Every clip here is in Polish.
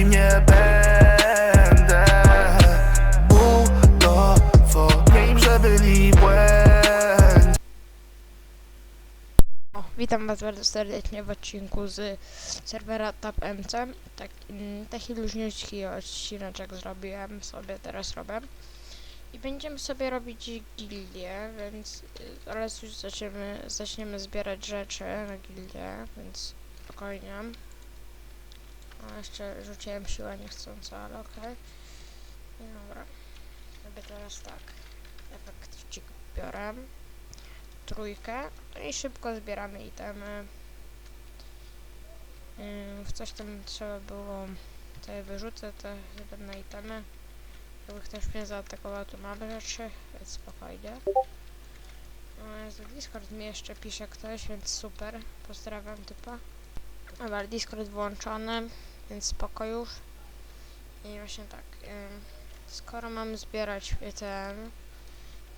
takim nie będę Udowodnię im, że byli błędni witam was bardzo serdecznie w odcinku z serwera TapMC. Tak, mm, taki luźniutki odcineczek zrobiłem sobie, teraz robię. I będziemy sobie robić gildię, więc y, zaraz już zaczniemy, zaczniemy zbierać rzeczy na gildię, więc spokojnie. A jeszcze rzuciłem siłę niechcąco, ale okej. I dobra. Robię teraz tak. Efekcik biorę. Trójkę. No i szybko zbieramy itemy. Yy, w coś tam trzeba było ja wyrzucę te jedne itemy. Jakby ktoś mnie zaatakował, to mamy rzeczy, więc spokojnie. Z Discord mi jeszcze pisze ktoś, więc super. Pozdrawiam typa. Dobra, Discord włączony, więc spoko już. I właśnie tak. Skoro mamy zbierać ten,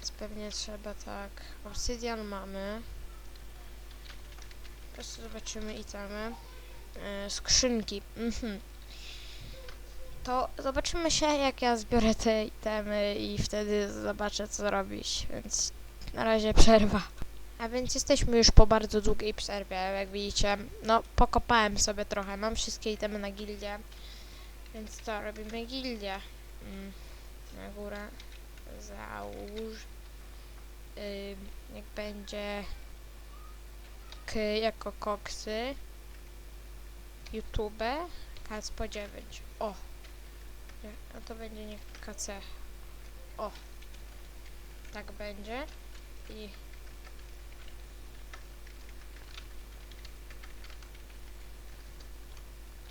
więc pewnie trzeba tak. Obsydian mamy. Po prostu zobaczymy itemy. Yy, skrzynki. Mhm. To zobaczymy się jak ja zbiorę te itemy i wtedy zobaczę co robić, więc na razie przerwa. A więc jesteśmy już po bardzo długiej przerwie, jak widzicie. No, pokopałem sobie trochę, mam wszystkie itemy na gildię. Więc co, robimy gildię. Mm, na górę. Załóż. Jak będzie K jako koksy. YouTube. Kacpo 9. O! Nie, no to będzie nie KC. O! Tak będzie. I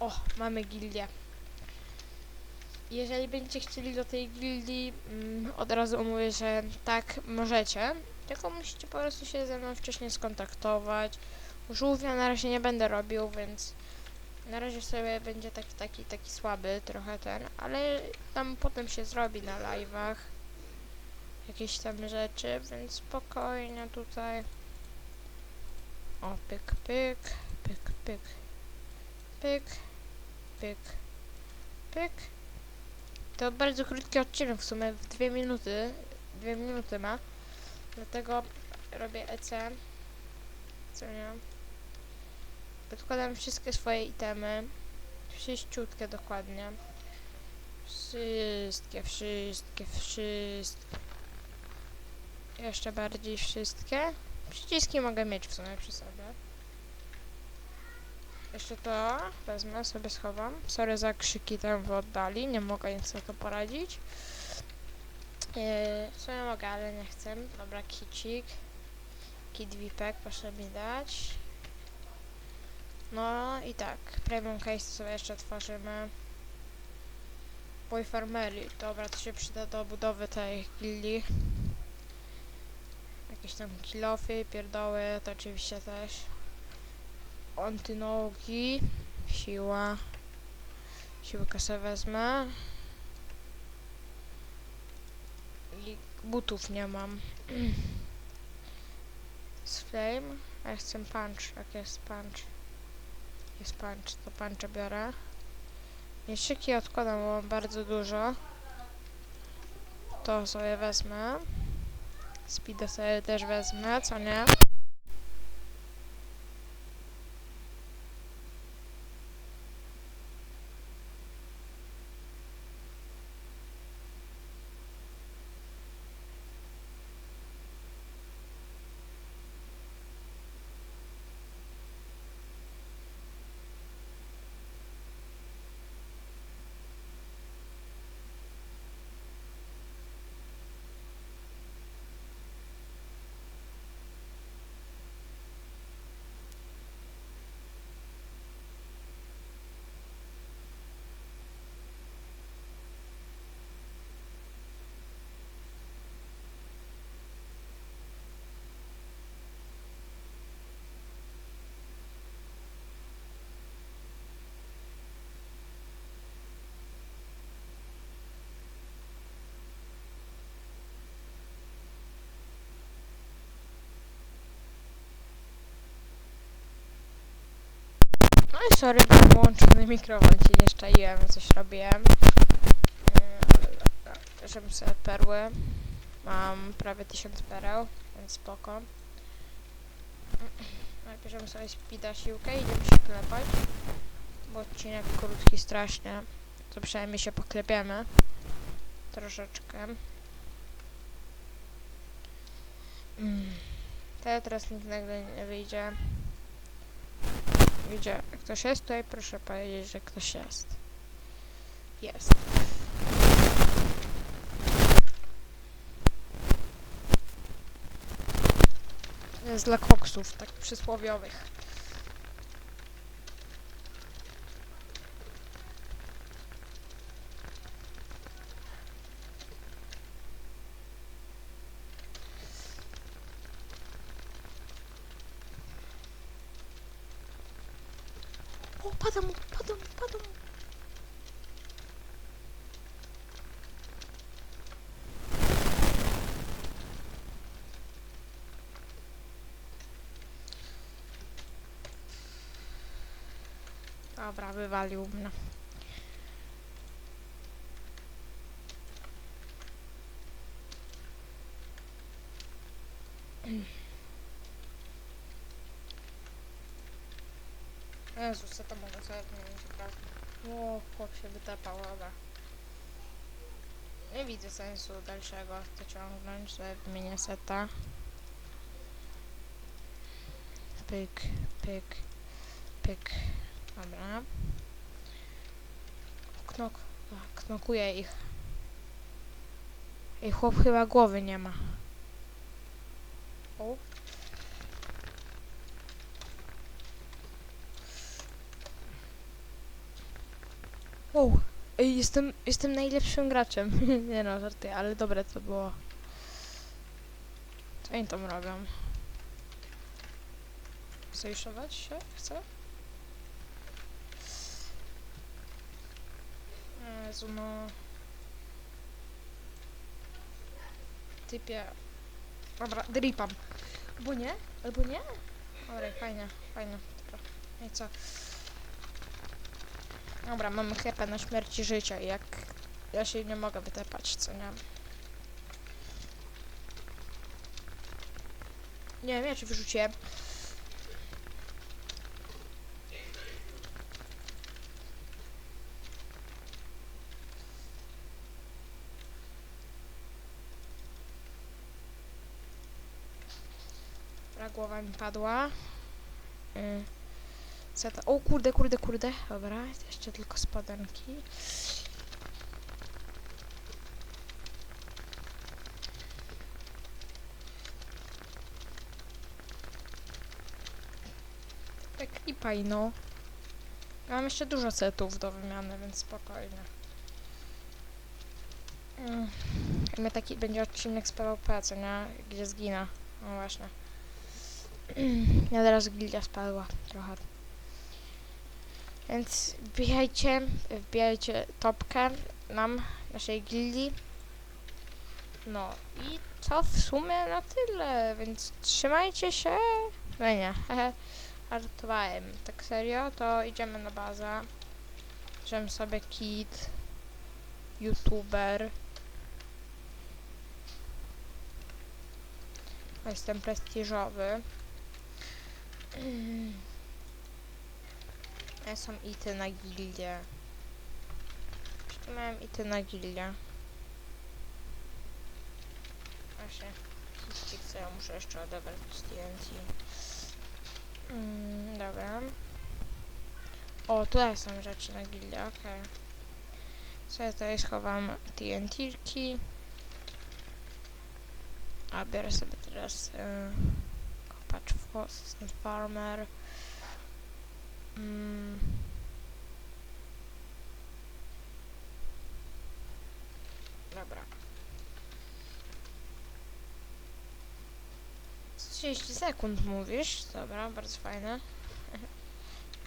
O, mamy gildię. Jeżeli będziecie chcieli do tej gildii, mm, od razu mówię, że tak, możecie. Tylko musicie po prostu się ze mną wcześniej skontaktować. Żółwia na razie nie będę robił, więc na razie sobie będzie taki, taki, taki słaby trochę ten, ale tam potem się zrobi na live'ach jakieś tam rzeczy, więc spokojnie tutaj. O, pyk, pyk, pyk, pyk, pyk, pyk, pyk. To bardzo krótki odcinek, w sumie w dwie minuty, dwie minuty ma. Dlatego robię EC. Co nie? Podkładam wszystkie swoje itemy. Wszyściutkie dokładnie. Wszystkie, wszystkie, wszystkie. Jeszcze bardziej wszystkie. Przyciski mogę mieć w sumie przy sobie. Jeszcze to wezmę, sobie schowam. Sorry za krzyki tam w oddali, nie mogę nic na to poradzić. Yy, w mogę, ale nie chcę. Dobra, kicik. Kit Vipek, proszę mi dać. No i tak, premium case sobie jeszcze tworzymy. Boy Farmery, dobra, to się przyda do budowy tej gildii. Jakieś tam kilofy, pierdoły, to oczywiście też. Antynogi, siła. Siłkę sobie wezmę. I butów nie mam. Z flame, a ja chcę punch, jak jest punch. Jest punch, to puncha biorę. Mieszyki odkładam, bo mam bardzo dużo. To sobie wezmę. Speeda sobie też wezmę, co nie? I sorry, był włączony mikrofon, ci nie szczaiłem, coś robiłem. Yy, dobra, Żebym sobie perły. Mam prawie 1000 pereł, więc spoko. Najpierw sobie spida siłkę i idziemy się klepać. Bo odcinek krótki strasznie. To przynajmniej się poklepiemy. Troszeczkę. Mm. To teraz nikt nagle nie wyjdzie. Gdzie ktoś jest tutaj? Proszę powiedzieć, że ktoś jest. Jest. Jest dla koksów, tak przysłowiowych. O, padam, padam, padam. Dobra, wywalił mnie. Jezus, co to mogę sobie wymienić od razu? O, chłop się wytapał, dobra. Nie widzę sensu dalszego to ciągnąć, sobie wymienię seta. Pyk, pyk, pyk. Dobra. Knok, knokuję ich. I chłop chyba głowy nie ma. O. Wow, jestem, jestem najlepszym graczem. nie no, żarty, ale dobre to było. Co oni tam robią? Sojuszować się? Chce? Jezu, no... Typie... Dobra, dripam. Albo nie? Albo nie? Dobra, fajnie, fajnie. Dobra. No i co? Dobra, mamy chlepę na śmierć i życia i jak ja się nie mogę wytepać, co nie? Nie wiem, ja czy wyrzuciłem. Dobra, głowa mi padła. Y Zeta. O kurde, kurde, kurde. Dobra, jeszcze tylko spadanki. Tak i pajno. Mam jeszcze dużo setów do wymiany, więc spokojnie. Mm. My taki będzie odcinek z PvP, co nie? Gdzie zginę. No właśnie. Ja teraz gildia spadła trochę. Więc wbijajcie, wbijajcie topkę nam, naszej gildii. No i to w sumie na tyle, więc trzymajcie się. No nie, hehe, żartowałem. Tak serio, to idziemy na bazę. Bierzemy sobie kit, youtuber. Jestem prestiżowy. Ja są ity na gildię. Jeszcze miałem ity na gildię. Właśnie. Hiścik, co ja muszę jeszcze odebrać TNT. Mm, dobra. O, tutaj są rzeczy na gildię, okej. Co ja tutaj schowam TNT-ki. A biorę sobie teraz y, kopacz farmer. Mm. Dobra. 30 sekund mówisz? Dobra, bardzo fajne.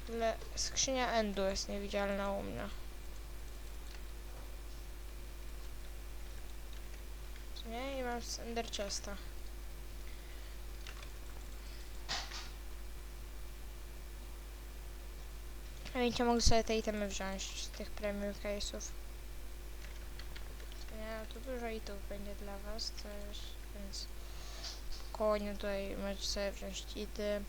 Ale skrzynia endu jest niewidzialna u mnie. Nie? I mam z ender. A Będziecie mogli sobie te itemy wziąć z tych premium case'ów. Nie, tu dużo itów będzie dla was też, więc spokojnie tutaj możecie sobie wziąć ity.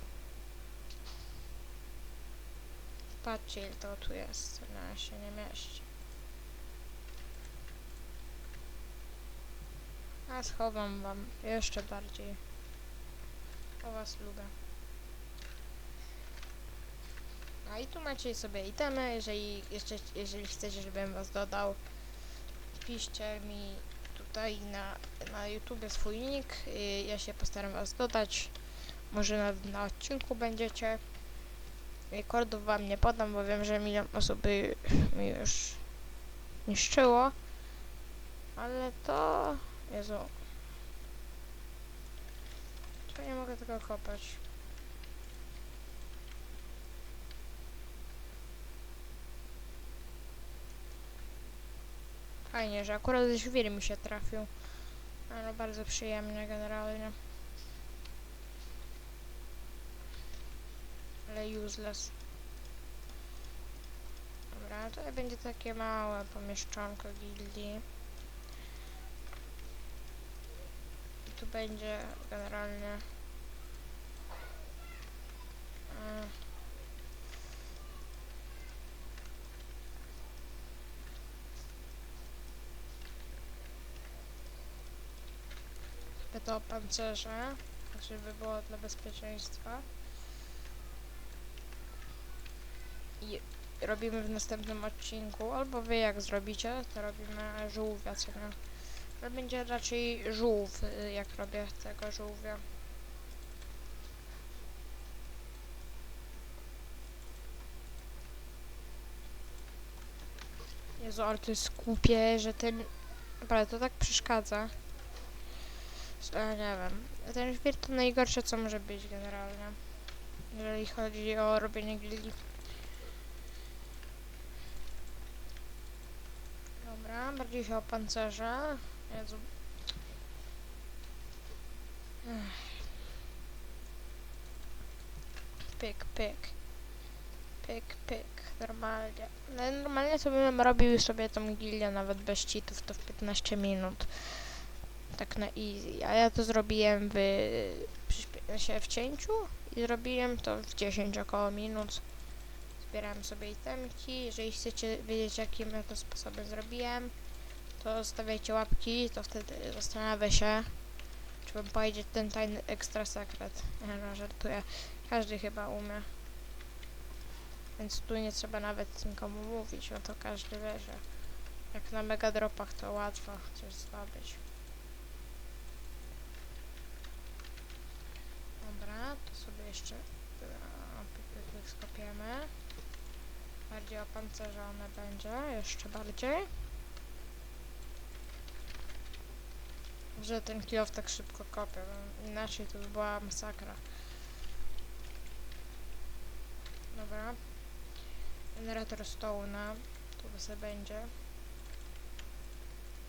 Patrzcie ile to tu jest, na się nie mieści. A schowam wam jeszcze bardziej. O was lubię. A i tu macie sobie itemy, jeżeli jeszcze, jeżeli chcecie, żebym was dodał, piszcie mi tutaj na, na YouTube swój nick, y, ja się postaram was dodać, może na, na odcinku będziecie. Y, Kordów wam nie podam, bo wiem, że milion osób mi już niszczyło, ale to... Jezu. To nie mogę tego kopać. Fajnie, że akurat ze świr mi się trafił. Ale bardzo przyjemnie generalnie. Ale useless. Dobra, tutaj będzie takie małe pomieszczonko gildii. I tu będzie generalnie... e, sobie to pancerze, żeby było dla bezpieczeństwa. I robimy w następnym odcinku, albo wy jak zrobicie, to robimy żółwia, nie? Ale będzie raczej żółw, y, jak robię tego żółwia. Jezu, ale to jest głupie, że ten... Naprawdę, to tak przeszkadza. Ja nie wiem. Ten świr to najgorsze co może być generalnie. Jeżeli chodzi o robienie gildii. Dobra, bardziej się opancerza. Jezu. Pyk, pyk. Pyk, pyk. Normalnie. No, normalnie to bym robił sobie tą gildię nawet bez cheatów to w 15 minut tak na easy. A ja to zrobiłem w, się w cięciu i zrobiłem to w 10 około minut. Zbierałem sobie itemki. Jeżeli chcecie wiedzieć, jakim ja to sposobem zrobiłem, to stawiajcie łapki, to wtedy zastanawiam się, czy wam pojedzie ten tajny ekstra sekret. No, żartuję. Każdy chyba umie. Więc tu nie trzeba nawet nikomu mówić, no to każdy wie, że jak na mega dropach to łatwo coś zdobyć. Dobra, to sobie jeszcze e, skopiemy. Bardziej opancerzone będzie, jeszcze bardziej. Że ten kilof tak szybko kopie, bo inaczej to by była masakra. Dobra. Generator stołna, tu sobie będzie.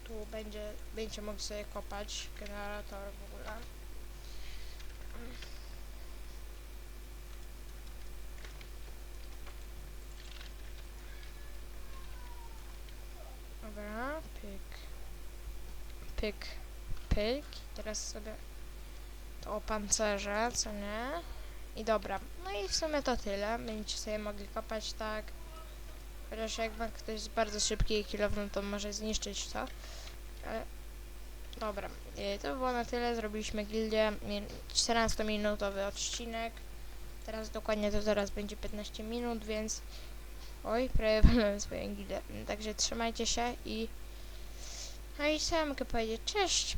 Tu będzie, będziecie mogli sobie kopać generator w ogóle. Dobra, pyk. Pyk, pyk. Teraz sobie to opancerzę, co nie? I dobra, no i w sumie to tyle. Będziecie sobie mogli kopać tak. Chociaż jak ma ktoś bardzo szybki kilow, no to może zniszczyć to. Ale dobra, y, to by było na tyle. Zrobiliśmy gildię. mi- 14-minutowy odcinek. Teraz dokładnie to zaraz będzie 15 minut, więc Oj, prawie swoją gildę. Także trzymajcie się i... No i ja mogę powiedzieć? Cześć!